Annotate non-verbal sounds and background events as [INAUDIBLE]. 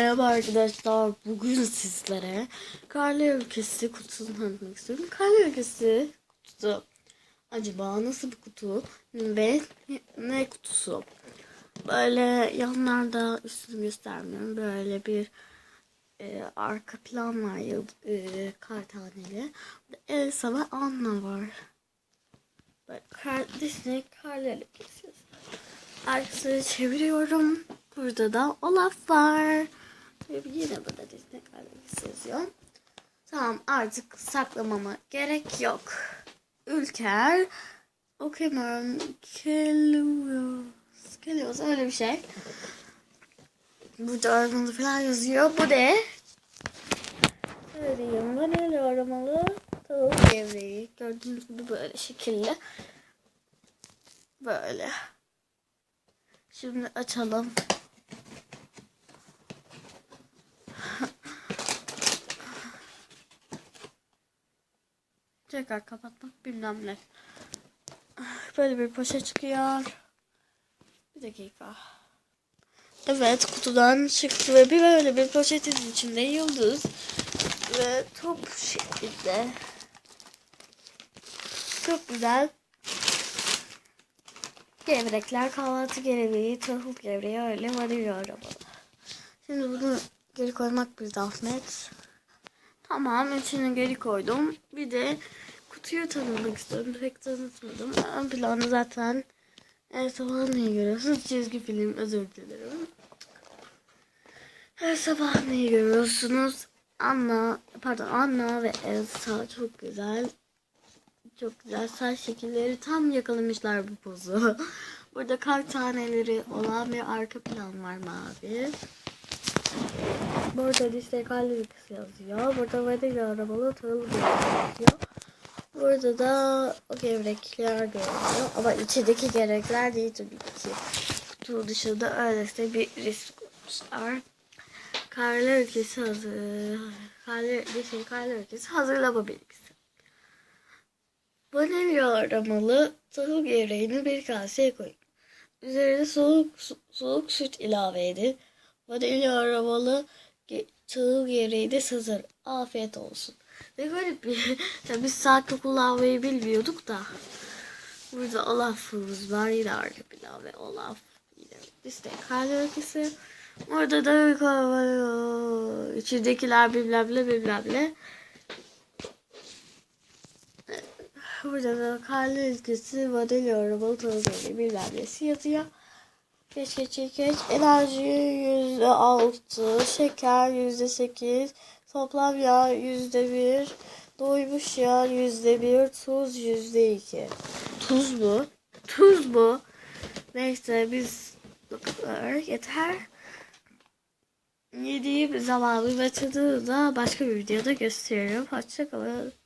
Merhaba arkadaşlar. Bugün sizlere Karlı Ülkesi kutusunu tanıtmak istiyorum. Karlı Ülkesi kutusu acaba nasıl bir kutu ve ne kutusu? Böyle yanlarda üstünü göstermiyorum. Böyle bir e, arka plan var ya e, kar taneli. Elsa ve Anna var. Böyle kar, Disney Karlı Ülkesi. Arkasını çeviriyorum. Burada da Olaf var. Ve yine burada Disney Karlı yazıyor. Tamam artık saklamama gerek yok. Ülker okuyamıyorum. Kelios. Kelios öyle bir şey. Burada aramalı falan yazıyor. Bu ne? Söyleyeyim. Vanilya aramalı tavuk gevreği. Gördüğünüz gibi böyle şekilli. Böyle. Şimdi açalım. Tekrar kapatmak bilmem ne. Böyle bir poşet çıkıyor. Bir dakika. Evet kutudan çıktı ve bir böyle bir poşetin içinde yıldız ve top şeklinde. Çok güzel. Gevrekler, kahvaltı gevreği, tahıl gevreği öyle vanilya arabalı. Şimdi bunu geri koymak bir zahmet. Tamam içine geri koydum. Bir de kutuyu tanımak istiyorum. Pek tanıtmadım. Ön planı zaten en sabah neyi görüyorsunuz? Çizgi film özür dilerim. Her sabah neyi görüyorsunuz? Anna, pardon Anna ve Elsa çok güzel. Çok güzel saç şekilleri tam yakalamışlar bu pozu. [LAUGHS] Burada kar taneleri olan bir arka plan var mavi. Burada Disney Kalori yazıyor. Burada vanilya arabalı tahıl yazıyor. Burada da o gevrekler görünüyor. Ama içindeki gevrekler değil tabii ki. Kutu dışında öylesine bir resim koymuşlar. Karlı ülkesi hazır. Karlı, Disney Karlı ülkesi hazırlama bilgisi. Vanilya aramalı tahıl gevreğini bir kaseye koyun. Üzerine soğuk, soğuk süt ilave edin. Vanilya aramalı ge- tahıl gevreği de hazır. Afiyet olsun. Ne garip bir. [LAUGHS] Ya biz saatte kullanmayı bilmiyorduk da. Burada Olaf'ımız var. Yine arka pilav ve Olaf. Yine karlı ülkesi. Orada da içindekiler bilmem ne bilmem ne. Burada da karlı ülkesi vanilya arabalı tozları bilmem nesi yazıyor. Geç geç. Enerji yüzde altı, şeker yüzde sekiz, toplam yağ yüzde bir, doymuş yağ yüzde bir, tuz yüzde iki. Tuz mu? Tuz mu? Neyse biz kadar yeter. Yediğim zamanı ve tadını başka bir videoda gösteririm. Hoşçakalın.